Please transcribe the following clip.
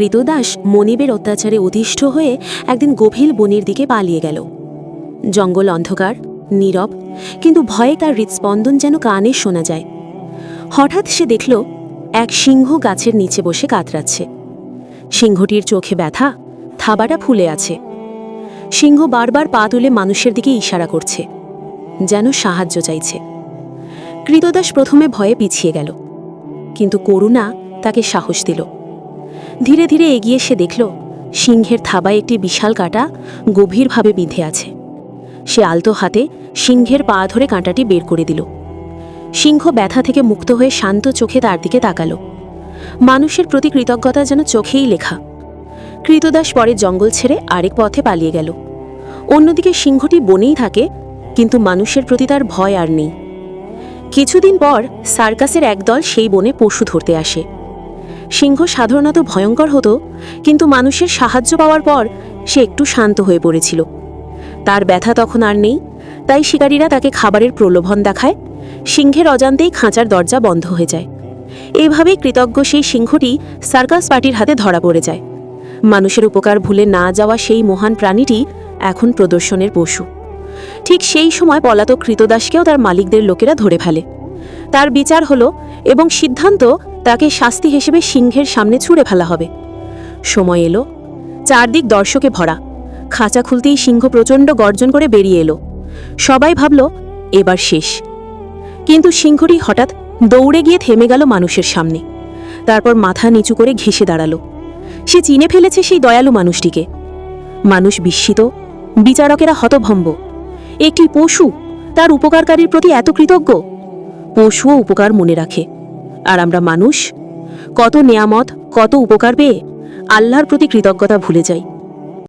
কৃতদাস মনিবের অত্যাচারে অধিষ্ঠ হয়ে একদিন গভীর বনের দিকে পালিয়ে গেল। জঙ্গল অন্ধকার, নীরব, কিন্তু ভয়ে তার হৃৎস্পন্দন যেন কানে শোনা যায়। হঠাৎ সে দেখল, এক সিংহ গাছের নিচে বসে কাতরাচ্ছে। সিংহটির চোখে ব্যথা, থাবাটা ফুলে আছে। সিংহ বারবার পা তুলে মানুষের দিকে ইশারা করছে, যেন সাহায্য চাইছে। কৃতদাস প্রথমে ভয়ে পিছিয়ে গেল, কিন্তু করুণা তাকে সাহস দিল। ধীরে ধীরে এগিয়ে সে দেখল, সিংহের থাবায় একটি বিশাল কাঁটা গভীরভাবে বিঁধে আছে। সে আলতো হাতে সিংহের পা ধরে কাঁটাটি বের করে দিল। সিংহ ব্যথা থেকে মুক্ত হয়ে শান্ত চোখে তার দিকে তাকালো। মানুষের প্রতি কৃতজ্ঞতা যেন চোখেই লেখা। কৃতদাস পরে জঙ্গল ছেড়ে আরেক পথে পালিয়ে গেল। অন্যদিকে সিংহটি বনেই থাকে, কিন্তু মানুষের প্রতি তার ভয় আর নেই। কিছুদিন পর সার্কাসের একদল সেই বনে পশু ধরতে আসে। সিংহ সাধারণত ভয়ঙ্কর হতো, কিন্তু মানুষের সাহায্য পাওয়ার পর সে একটু শান্ত হয়ে পড়েছিল। তার ব্যথা তখন আর নেই, তাই শিকারীরা তাকে খাবারের প্রলোভন দেখায়, সিংহের অজান্তেই খাঁচার দরজা বন্ধ হয়ে যায়। এইভাবেই কৃতজ্ঞ সেই সিংহটি সার্কাস পার্টির হাতে ধরা পড়ে যায়। মানুষের উপকার ভুলে না যাওয়া সেই মহান প্রাণীটি এখন প্রদর্শনের পশু। ঠিক সেই সময় পলাতক কৃতদাসকেও তার মালিকদের লোকেরা ধরে ফেলে। তার বিচার হলো এবং সিদ্ধান্ত তাকে শাস্তি হিসেবে সিংহের সামনে ছুঁড়ে ফেলা হবে। সময় এলো। চারদিক দর্শকে ভরা। খাঁচা খুলতেই সিংহ প্রচণ্ড গর্জন করে বেরিয়ে এলো। সবাই ভাবল, এবার শেষ। কিন্তু সিংহটি হঠাৎ দৌড়ে গিয়ে থেমে গেল মানুষের সামনে। তারপর মাথা নিচু করে ঘেসে দাঁড়াল। সে চিনে ফেলেছে সেই দয়ালু মানুষটিকে। মানুষ বিস্মিত। বিচারকেরা হতভম্ব। একটি পশু? তার উপকারকারীর প্রতি এত কৃতজ্ঞ? পশুও উপকার মনে রাখে। আর আমরা মানুষ? কত নিয়ামত কত উপকার পেয়ে আল্লাহর প্রতি কৃতজ্ঞতা ভুলে যাই।